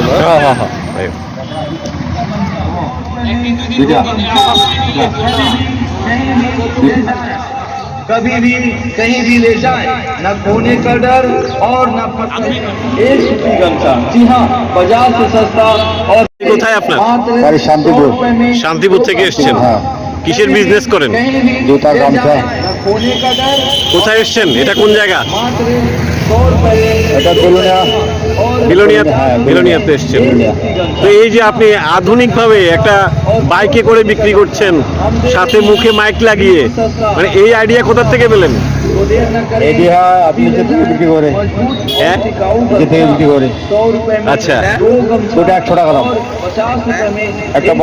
डर। হ্যাঁ হ্যাঁ হ্যাঁ कभी भी कहीं भी ले जाए न खोने का डर और न फंसने का डर। एक सूती गमछा जी हाँ बाजार से सस्ता और কোথায় আপনার? मात्र বাড়ি শান্তিপুর। 100 रुपए में শান্তিপুর থেকে এসছেন হ্যাঁ কিসের বিজনেস করেন कहीं भी जूता ले गमछा। जाए, न खोने का डर কোথায় এসছেন এটা কোন জায়গা मात्र सौ रुपए এটা হ্যাঁ, তো এই যে আপনি আধুনিকভাবে একটা বাইকে করে বিক্রি করছেন সাথে মুখে মাইক লাগিয়ে মানে এই আইডিয়া কোথার থেকে পেলেন? হ্যাঁ, আপনি করে। করে। আচ্ছা। ওটা হ্যাঁ? একটা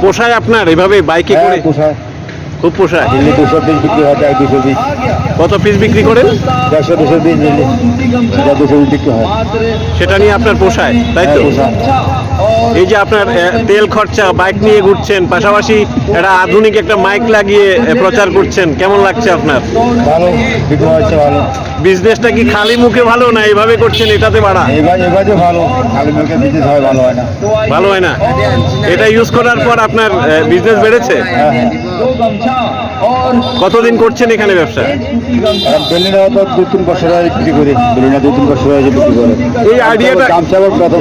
পোষায় আপনার এভাবে বাইকে করে? পোষায়। খুব পোষায়। দিল্লি দুশো পিস বিক্রি হয় তাই দুশো পিস কত পিস বিক্রি করেন? দেড়শো দুশো পিস নিলে যা দুশো পিস বিক্রি হয়। সেটা নিয়ে আপনার পোষায় তাই তো? হ্যাঁ, এই যে আপনার তেল খরচা বাইক নিয়ে ঘুরছেন পাশাপাশি একটা আধুনিক একটা মাইক লাগিয়ে প্রচার করছেন কেমন লাগছে আপনার? ভালো হচ্ছে ভালো। বিজনেসটা কি খালি মুখে ভালো না এইভাবে করছেন এটাতে বাড়া? এবারে ভালো খালি মুখে বিজনেস হয় ভালো হয় না। ভালো হয় না? এটা ইউজ করার পর আপনার বিজনেস বেড়েছে? হ্যাঁ।, হ্যাঁ। কতদিন করছেন এখানে ব্যবসা? দু তিন বছর বিক্রি করি। দু তিন বছর আগে বিক্রি করে। এই আইডিয়াটা গামছা আবার প্রথম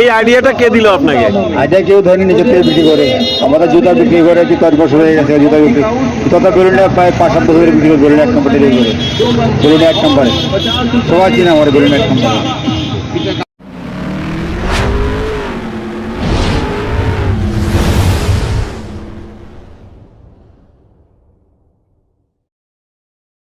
এই আইডিয়াটা কে দিল আপনাকে? আইডিয়া কেউ ধরেনি নিজের থেকে বিক্রি করে। আমাদের জুতা বিক্রি করে কি দশ বছর হয়ে গেছে জুতা বিক্রি। তথা বেলুনা প্রায় পাঁচ সাত বছর বিক্রি করে বেলুনা এক নম্বরে করে। বেলুনা এক নম্বরে সবাই চিনা আমার বেলুনা এক নম্বরে